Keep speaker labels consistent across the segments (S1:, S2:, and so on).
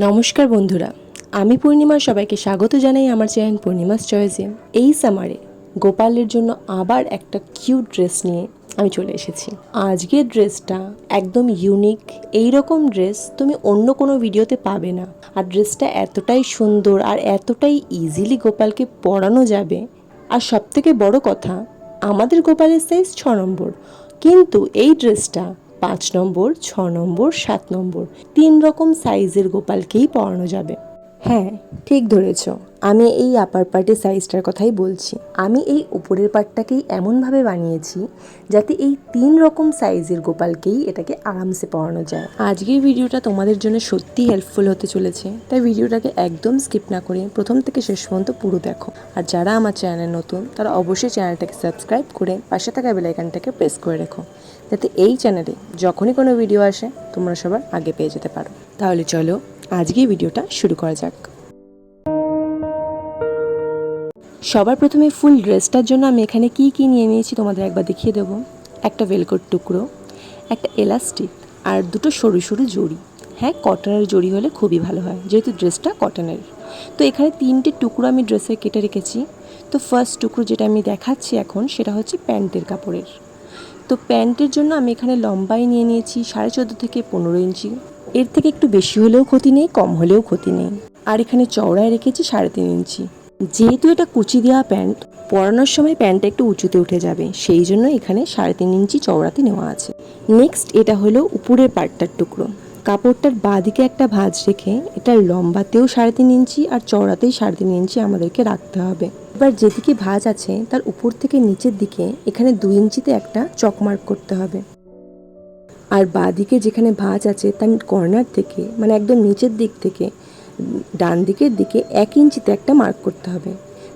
S1: নমস্কার বন্ধুরা, আমি পূর্ণিমা সবাইকে স্বাগত জানাই আমার চ্যানেল পূর্ণিমাস চয়েসে এই সামারে গোপালের জন্য আবার একটা কিউট ড্রেস নিয়ে আমি চলে এসেছি। আজকের ড্রেসটা একদম ইউনিক এই রকম ড্রেস তুমি অন্য কোনো ভিডিওতে পাবে না। আর ড্রেসটা এতটাই সুন্দর আর এতটাই ইজিলি গোপালকে পরানো যাবে। আর সবথেকে বড় কথা, আমাদের গোপালের সাইজ ছ নম্বর। কিন্তু এই ড্রেসটা পাঁচ নম্বর ছ নম্বর সাত নম্বর। তিন রকম সাইজের গোপালকেই পরানো যাবে। হ্যাঁ ঠিক ধরেছ। আমি এই আপার পার্টের সাইজটার কথাই বলছি। আমি এই উপরের পার্টটাকেই এমনভাবে বানিয়েছি যাতে এই তিন রকম সাইজের গোপালকেই এটাকে আরামসে পরানো যায়। আজকের ভিডিওটা তোমাদের জন্য সত্যি হেল্পফুল হতে চলেছে। তাই ভিডিওটাকে একদম স্কিপ না করে প্রথম থেকে শেষ পর্যন্ত পুরো দেখো। আর যারা আমার চ্যানেল নতুন তারা অবশ্যই চ্যানেলটাকে সাবস্ক্রাইব করে পাশে থাকা বেলাইকানটাকে প্রেস করে রেখো। যাতে এই চ্যানেলে যখনই কোনো ভিডিও আসে, তোমরা সবার আগে পেয়ে যেতে পারো। তাহলে চলো আজকে ভিডিওটা শুরু করা যাক। সবার প্রথমে ফুল ড্রেসটার জন্য আমি এখানে কি কি নিয়ে নিয়েছি তোমাদের একবার দেখিয়ে দেবো। একটা ভেলকোর টুকরো, একটা এলাস্টিক আর দুটো সরু সরু জড়ি। হ্যাঁ কটনের জড়ি হলে খুবই ভালো হয়, যেহেতু ড্রেসটা কটনের তো এখানে তিনটে টুকরো আমি ড্রেসে কেটে রেখেছি। তো ফার্স্ট টুকরো যেটা আমি দেখাচ্ছি এখন, সেটা হচ্ছে প্যান্টের কাপড়ের। তো প্যান্টের জন্য আমি এখানে লম্বাই নিয়ে নিয়েছি, সাড়ে চোদ্দ থেকে পনেরো ইঞ্চি। এর থেকে একটু বেশি হলেও ক্ষতি নেই, কম হলেও ক্ষতি নেই। আর এখানে চওড়ায় রেখেছি সাড়ে তিন ইঞ্চি। যেহেতু এটা কুচি দেওয়া প্যান্ট, পরানোর সময় প্যান্টটা একটু উঁচুতে উঠে যাবে, সেই জন্য এখানে সাড়ে তিন ইঞ্চি চওড়াতে নেওয়া আছে। নেক্সট এটা হলো উপরের পার্টটার টুকরো। কাপড়টার বাঁদিকে একটা ভাঁজ রেখে, এটার লম্বাতেও সাড়ে তিন ইঞ্চি আর চওড়াতেই সাড়ে তিন ইঞ্চি আমাদেরকে রাখতে হবে। এবার যেদিকে ভাঁজ আছে, তার উপর থেকে নিচের দিকে এখানে দুই ইঞ্চিতে একটা চকমার্ক করতে হবে। আর বাঁদিকে যেখানে ভাঁজ আছে, তার কর্নার থেকে মানে একদম নিচের দিক থেকে, ডান দিকের দিকে এক ইঞ্চিতে একটা মার্ক করতে হবে।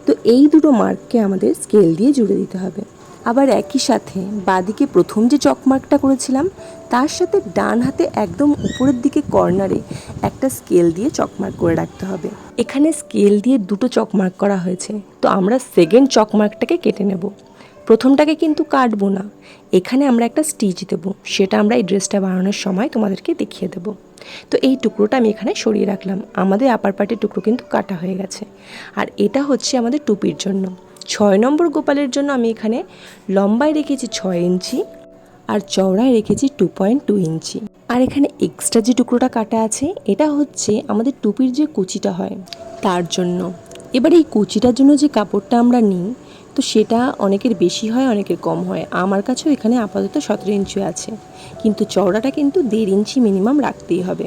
S1: তো এই দুটো মার্ককে আমাদের স্কেল দিয়ে জুড়ে দিতে হবে। আবার একই সাথে বাঁদিকে প্রথম যে চকমার্কটা করেছিলাম, তার সাথে ডান হাতে একদম উপরের দিকে কর্নারে একটা স্কেল দিয়ে চকমার্ক করে রাখতে হবে। এখানে স্কেল দিয়ে দুটো চকমার্ক করা হয়েছে। তো আমরা সেকেন্ড চকমার্কটাকে কেটে নেব। প্রথমটাকে কিন্তু কাটবো না। এখানে আমরা একটা স্টিচ দেব। সেটা আমরা এই ড্রেসটা বানানোর সময় তোমাদেরকে দেখিয়ে দেব। তো এই টুকরোটা আমি এখানে সরিয়ে রাখলাম। আমাদের আপার পার্টের টুকরো কিন্তু কাটা হয়ে গেছে। আর এটা হচ্ছে আমাদের টুপির জন্য। ছয় নম্বর গোপালের জন্য আমি এখানে লম্বায় রেখেছি ছয় ইঞ্চি আর চওড়ায় রেখেছি টু পয়েন্ট টু ইঞ্চি। আর এখানে এক্সট্রা যে টুকরোটা কাটা আছে, এটা হচ্ছে আমাদের টুপির যে কুচিটা হয়, তার জন্য। এবার এই কুচিটার জন্য যে কাপড়টা আমরা নিই তো সেটা অনেকের বেশি হয়, অনেকের কম হয়। আমার কাছেও এখানে আপাতত সতেরো ইঞ্চি আছে। কিন্তু চওড়াটা কিন্তু দেড় ইঞ্চি মিনিমাম রাখতেই হবে।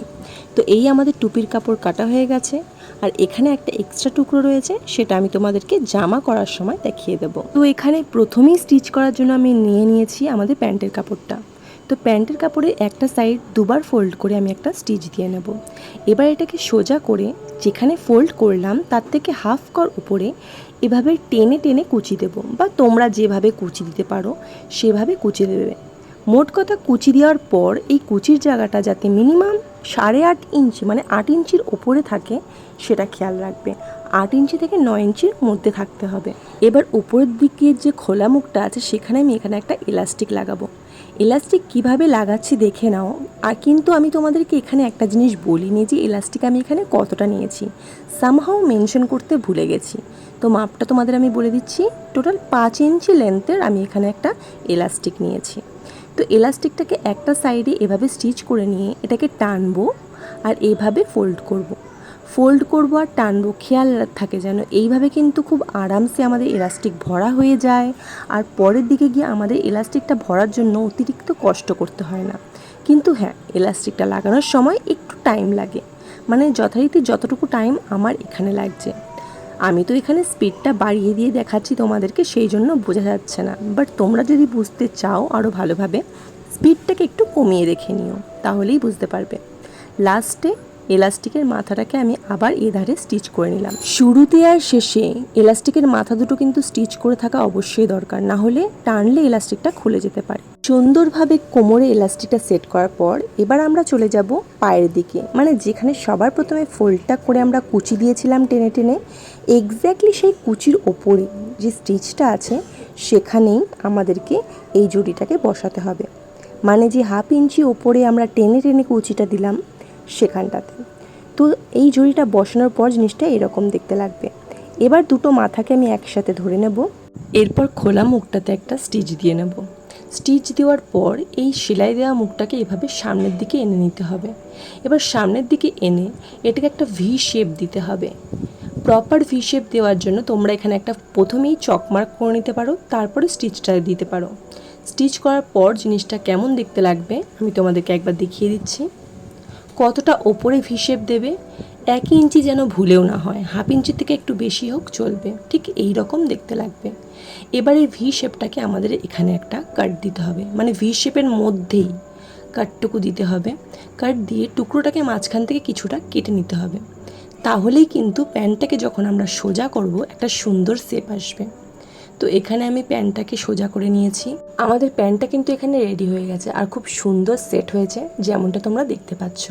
S1: তো এই আমাদের টুপির কাপড় কাটা হয়ে গেছে। আর এখানে একটা এক্সট্রা টুকরো রয়েছে, সেটা আমি তোমাদেরকে জামা করার সময় দেখিয়ে দেবো। তো এখানে প্রথমেই স্টিচ করার জন্য আমি নিয়ে নিয়েছি আমাদের প্যান্টের কাপড়টা। তো প্যান্টের কাপড়ে একটা সাইড দুবার ফোল্ড করে আমি একটা স্টিচ দিয়ে নেব। এবার এটাকে সোজা করে যেখানে ফোল্ড করলাম, তার থেকে হাফ কর উপরে এভাবে টেনে টেনে কুচি দেব বা তোমরা যেভাবে কুচি দিতে পারো, সেভাবে কুচি দেবে। মোট কথা কুচি দেওয়ার পর এই কুচির জায়গাটা যাতে মিনিমাম সাড়ে আট ইঞ্চি মানে আট ইঞ্চির ওপরে থাকে, সেটা খেয়াল রাখবে। আট ইঞ্চি থেকে নয় ইঞ্চির মধ্যে থাকতে হবে। এবার উপরের দিকের যে খোলা মুখটা আছে, সেখানে আমি এখানে একটা ইলাস্টিক লাগাবো। ইলাস্টিক কীভাবে লাগাচ্ছি দেখে নাও। আর কিন্তু আমি তোমাদেরকে এখানে একটা জিনিস বলিনি যে ইলাস্টিক আমি এখানে কতটা নিয়েছি। সামহাও মেনশন করতে ভুলে গেছি। তো মাপটা তোমাদের আমি বলে দিচ্ছি টোটাল পাঁচ ইঞ্চি লেন্থের আমি এখানে একটা এলাস্টিক নিয়েছি। তো এলাস্টিকটাকে একটা সাইডে এভাবে স্টিচ করে নিয়ে এটাকে টানবো আর এভাবে ফোল্ড করব। ফোল্ড করব আর টানবো, খেয়াল থাকে যেন। এইভাবে কিন্তু খুব আরামসে আমাদের এলাস্টিক ভরা হয়ে যায়। আর পরের দিকে গিয়ে আমাদের এলাস্টিকটা ভরার জন্য অতিরিক্ত কষ্ট করতে হয় না। কিন্তু হ্যাঁ এলাস্টিকটা লাগানোর সময় একটু টাইম লাগে। মানে যথারীতি যতটুকু টাইম আমার এখানে লাগছে। আমি তো এখানে স্পিডটা বাড়িয়ে দিয়ে দেখাচ্ছি তোমাদেরকে, সেই জন্য বোঝা যাচ্ছে না। বাট তোমরা যদি বুঝতে চাও আরও ভালোভাবে স্পিডটাকে একটু কমিয়ে দেখে নিও, তাহলেই বুঝতে পারবে। লাস্টে এলাস্টিকের মাথাটাকে আমি আবার এধারে স্টিচ করে নিলাম। শুরুতে আর শেষে এলাস্টিকের মাথা দুটো কিন্তু স্টিচ করে থাকা অবশ্যই দরকার, না হলে টানলে এলাস্টিকটা খুলে যেতে পারে। সুন্দরভাবে কোমরে এলাস্টিকটা সেট করার পর এবার আমরা চলে যাব পায়ের দিকে। মানে যেখানে সবার প্রথমে ফোল্ডটা করে আমরা কুচি দিয়েছিলাম টেনে টেনে, এক্স্যাক্টলি সেই কুচির ওপরে যে স্টিচটা আছে সেখানেই আমাদেরকে এই জুড়িটাকে বসাতে হবে। মানে যে হাফ ইঞ্চি ওপরে আমরা টেনে টেনে কুচিটা দিলাম সেখানটাতে। তো এই জড়িটা বসানোর পর জিনিসটা এরকম দেখতে লাগবে। এবার দুটো মাথাকে আমি একসাথে ধরে নেব। এরপর খোলা মুখটাতে একটা স্টিচ দিয়ে নেব। স্টিচ দেওয়ার পর এই সেলাই দেওয়া মুখটাকে এভাবে সামনের দিকে এনে নিতে হবে। এবার সামনের দিকে এনে এটাকে একটা ভি শেপ দিতে হবে। প্রপার ভি শেপ দেওয়ার জন্য তোমরা এখানে একটা প্রথমেই চক মার্ক করে নিতে পারো, তারপরে স্টিচটা দিতে পারো। স্টিচ করার পর জিনিসটা কেমন দেখতে লাগবে আমি তোমাদেরকে একবার দেখিয়ে দিচ্ছি। কতটা ওপরে শেপ দেবে? এক ইঞ্চি যেন ভুলেও না হয়। হাফ ইঞ্চি থেকে একটু বেশি হোক, চলবে। ঠিক এই রকম দেখতে লাগবে। এবার এই ভি শেপটাকে আমাদের এখানে একটা কাট দিতে হবে। মানে ভি শেপের মধ্যেই কাটটুকু দিতে হবে। কাট দিয়ে টুকরোটাকে মাঝখান থেকে কিছুটা কেটে নিতে হবে। তাহলেই কিন্তু প্যান্টটাকে যখন আমরা সোজা করব, একটা সুন্দর শেপ আসবে। তো এখানে আমি প্যান্টটাকে সোজা করে নিয়েছি। আমাদের প্যান্টটা কিন্তু এখানে রেডি হয়ে গেছে আর খুব সুন্দর সেট হয়েছে, যেমনটা তোমরা দেখতে পাচ্ছ।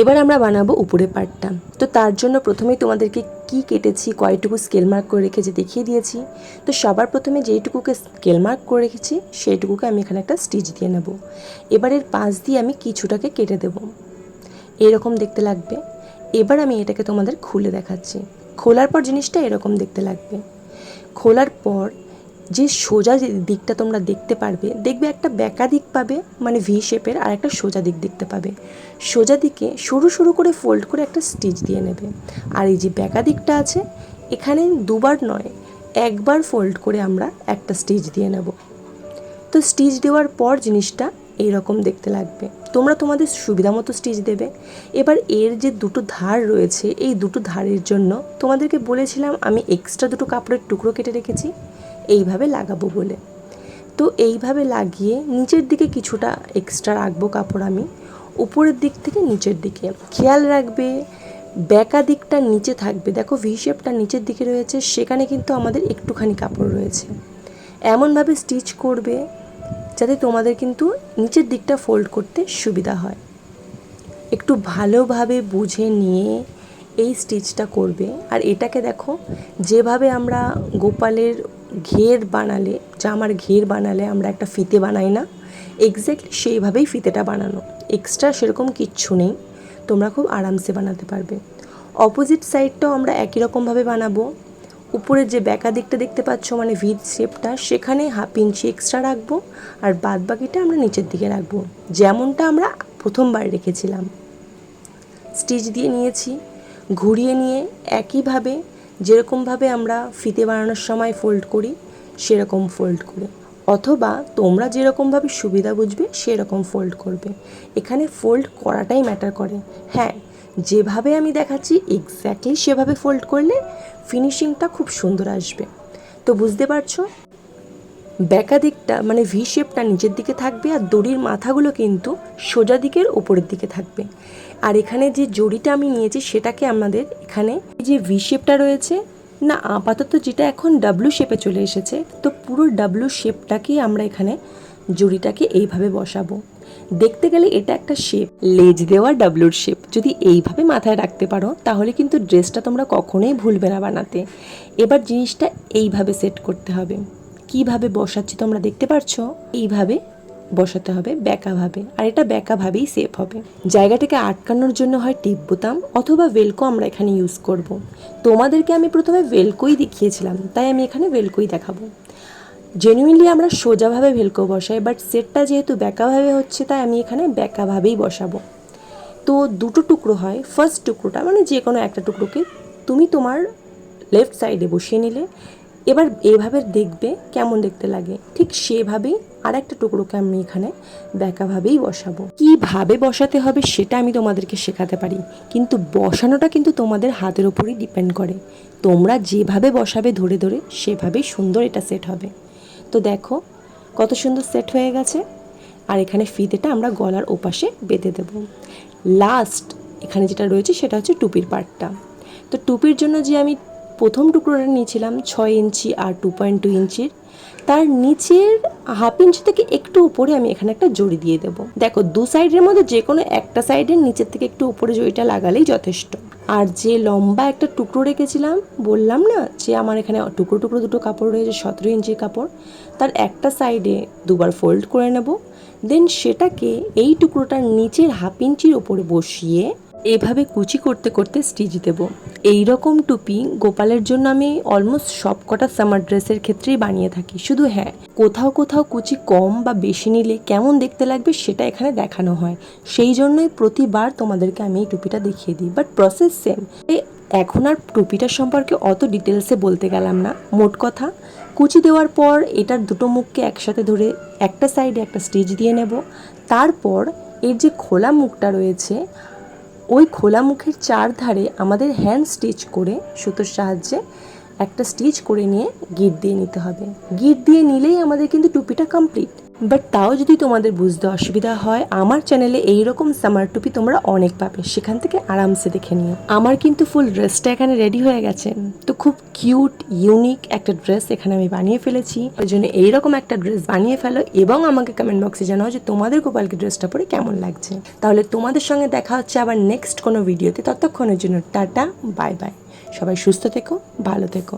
S1: এবার আমরা বানাবো উপরে পার্টটা তো তার জন্য প্রথমেই তোমাদেরকে কি কেটেছি, কয়টুকু স্কেল মার্ক করে রেখেছি দেখিয়ে দিয়েছি। তো সবার প্রথমে যেইটুকুকে স্কেল মার্ক করে রেখেছি, সেইটুকুকে আমি এখানে একটা স্টিচ দিয়ে নেব। এবার এর পাশ দিয়ে আমি কিছুটাকে কেটে দেব। এরকম দেখতে লাগবে। এবার আমি এটাকে তোমাদের খুলে দেখাচ্ছি। খোলার পর জিনিসটা এরকম দেখতে লাগবে। খোলার পর যে সোজা দিকটা তোমরা দেখতে পারবে, দেখবে একটা ব্যাকা দিক পাবে মানে ভি শেপের আর একটা সোজা দিক দেখতে পাবে। সোজা দিকে সরু সরু করে ফোল্ড করে একটা স্টিচ দিয়ে নেবে। আর এই যে ব্যাকা দিকটা আছে, এখানে দুবার নয়, একবার ফোল্ড করে আমরা একটা স্টিচ দিয়ে নেব। তো স্টিচ দেওয়ার পর জিনিসটা এইরকম দেখতে লাগবে। তোমরা তোমাদের সুবিধা মতো স্টিচ দেবে। এবার এর যে দুটো ধার রয়েছে, এই দুটো ধারের জন্য তোমাদেরকে বলেছিলাম, আমি এক্সট্রা দুটো কাপড়ের টুকরো কেটে রেখেছি। এইভাবে লাগাবো বলে। তো এইভাবে লাগিয়ে নিচের দিকে কিছুটা এক্সট্রা রাখব কাপড় আমি, উপরের দিক থেকে নিচের দিকে। খেয়াল রাখবে ব্যাকা দিকটা নিচে থাকবে। দেখো ভি শেপটা নিচের দিকে রয়েছে, সেখানে কিন্তু আমাদের একটুখানি কাপড় রয়েছে। এমনভাবে স্টিচ করবে যাতে তোমাদের কিন্তু নিচের দিকটা ফোল্ড করতে সুবিধা হয়। একটু ভালোভাবে বুঝে নিয়ে এই স্টিচটা করবে। আর এটাকে দেখো, যেভাবে আমরা গোপালের ঘের বানালে, জামার ঘের বানালে আমরা একটা ফিতে বানাই না। এক্স্যাক্টলি সেইভাবেই ফিতেটা বানানো। এক্সট্রা সেরকম কিচ্ছু নেই। তোমরা খুব আরামসে বানাতে পারবে। অপোজিট সাইডটাও আমরা একই রকমভাবে বানাবো। উপরের যে ব্যাকা দিকটা দেখতে পাচ্ছ মানে ভি শেপটা সেখানে হাফ ইঞ্চি এক্সট্রা রাখব আর বাদ বাকিটা আমরা নিচের দিকে রাখব। যেমনটা আমরা প্রথমবার রেখেছিলাম। স্টিচ দিয়ে নিয়েছি। ঘুরিয়ে নিয়ে একইভাবে যেরকমভাবে আমরা ফিতে বানানোর সময় ফোল্ড করি, সেরকম ফোল্ড করে। অথবা তোমরা যেরকমভাবে সুবিধা বুঝবে, সেরকম ফোল্ড করবে। এখানে ফোল্ড করাটাই ম্যাটার করে। হ্যাঁ যেভাবে আমি দেখাচ্ছি এক্স্যাক্টলি সেভাবে ফোল্ড করলে ফিনিশিংটা খুব সুন্দর আসবে। তো বুঝতে পারছ? ব্যাকা দিকটা মানে ভি শেপটা নিচের দিকে থাকবে আর দড়ির মাথাগুলো কিন্তু সোজা দিকের ওপরের দিকে থাকবে। আর এখানে যে জড়িটা আমি নিয়েছি সেটাকে আমাদের এখানে যে ভি শেপটা রয়েছে, না আপাতত যেটা এখন ডাব্লু শেপে চলে এসেছে, তো পুরো ডাব্লু শেপটাকেই আমরা এখানে জড়িটাকে এইভাবে বসাবো। দেখতে গেলে এটা একটা শেপ লেজ দেওয়া ডাব্লুর শেপ যদি এইভাবে মাথায় রাখতে পারো, তাহলে কিন্তু ড্রেসটা তোমরা কখনোই ভুলবে না বানাতে। এবার জিনিসটা এইভাবে সেট করতে হবে। কীভাবে বসাচ্ছি তোমরা দেখতে পারছ? এইভাবে বসাতে হবে ব্যাকাভাবে আর এটা ব্যাকাভাবেই সেফ হবে। জায়গাটাকে আটকানোর জন্য হয় টিপ বোতাম অথবা ভেলকো আমরা এখানে ইউজ করব। তোমাদেরকে আমি প্রথমে ভেলকোই দেখিয়েছিলাম, তাই আমি এখানে ভেলকোই দেখাবো। জেনুইনলি আমরা সোজাভাবে ভেলকো বসাই বাট সেটটা যেহেতু ব্যাকাভাবে হচ্ছে, তাই আমি এখানে ব্যাকাভাবেই বসাবো। তো দুটো টুকরো হয়। ফার্স্ট টুকরোটা মানে যে কোনো একটা টুকরোকে তুমি তোমার লেফট সাইডে বসিয়ে নিলে। এবার এভাবে দেখবে কেমন দেখতে লাগে। ঠিক সেভাবেই আর একটা টুকরোকে আমি এখানে ব্যাকাভাবেই বসাবো। কীভাবে বসাতে হবে সেটা আমি তোমাদেরকে শেখাতে পারি। কিন্তু বসানোটা কিন্তু তোমাদের হাতের ওপরই ডিপেন্ড করে। তোমরা যেভাবে বসাবে ধরে ধরে সেভাবেই সুন্দর এটা সেট হবে। তো দেখো, কত সুন্দর সেট হয়ে গেছে। আর এখানে ফিতেটা আমরা গলার ওপাশে বেঁধে দেব। লাস্ট এখানে যেটা রয়েছে সেটা হচ্ছে টুপির পার্টটা তো টুপির জন্য যে আমি প্রথম টুকরোটা নিয়েছিলাম ছয় ইঞ্চি আর টু পয়েন্ট টু ইঞ্চির। তার নিচের হাফ ইঞ্চি থেকে একটু উপরে আমি এখানে একটা জড়ি দিয়ে দেবো। দেখো, দু সাইডের মধ্যে যে কোনো একটা সাইডের নিচের থেকে একটু উপরে জড়িটা লাগালেই যথেষ্ট। আর যে লম্বা একটা টুকরো রেখেছিলাম, বললাম না যে আমার এখানে টুকরো টুকরো দুটো কাপড় রয়েছে, সতেরো ইঞ্চির কাপড়, তার একটা সাইডে দুবার ফোল্ড করে নেব। দেন সেটাকে এই টুকরোটার নিচের হাফ ইঞ্চির ওপরে বসিয়ে এভাবে কুচি করতে করতে স্টিচ দেব। এই রকম টুপি গোপালের জন্য আমি অলমোস্ট সব কটা সামার ড্রেসের ক্ষেত্রেই বানিয়ে থাকি। শুধু হ্যাঁ কোথাও কোথাও কুচি কম বা বেশি নিলে কেমন দেখতে লাগবে সেটা এখানে দেখানো হয়। সেই জন্যই প্রতিবার তোমাদেরকে আমি এই টুপিটা দেখিয়ে দিই। বাট প্রসেস সেম এখন আর টুপিটার সম্পর্কে অত ডিটেলসে বলতে গেলাম না। মোট কথা, কুচি দেওয়ার পর এটার দুটো মুখকে একসাথে ধরে একটা সাইডে একটা স্টিচ দিয়ে নেব। তারপর এর যে খোলা মুখটা রয়েছে ওই খোলা মুখের চারধারে আমাদের হ্যান্ড স্টিচ করে সুতোর সাহায্যে একটা স্টিচ করে নিয়ে গিট দিয়ে নিতে হবে। গিট দিয়ে নিলেই আমাদের কিন্তু টুপিটা কমপ্লিট বাট তাও যদি তোমাদের বুঝতে অসুবিধা হয়, আমার চ্যানেলে এইরকম সামার টুপি তোমরা অনেক পাবে। সেখান থেকে আরামসে দেখে নিও। আমার কিন্তু ফুল ড্রেসটা এখানে রেডি হয়ে গেছে। তো খুব কিউট ইউনিক একটা ড্রেস এখানে আমি বানিয়ে ফেলেছি। ওই জন্য এইরকম একটা ড্রেস বানিয়ে ফেলো এবং আমাকে কমেন্ট বক্সে জানাও যে তোমাদের গোপালকে ড্রেসটা পরে কেমন লাগছে। তাহলে তোমাদের সঙ্গে দেখা হচ্ছে আবার নেক্সট কোনো ভিডিওতে ততক্ষণের জন্য টাটা বাই বাই সবাই সুস্থ থেকো, ভালো থেকো।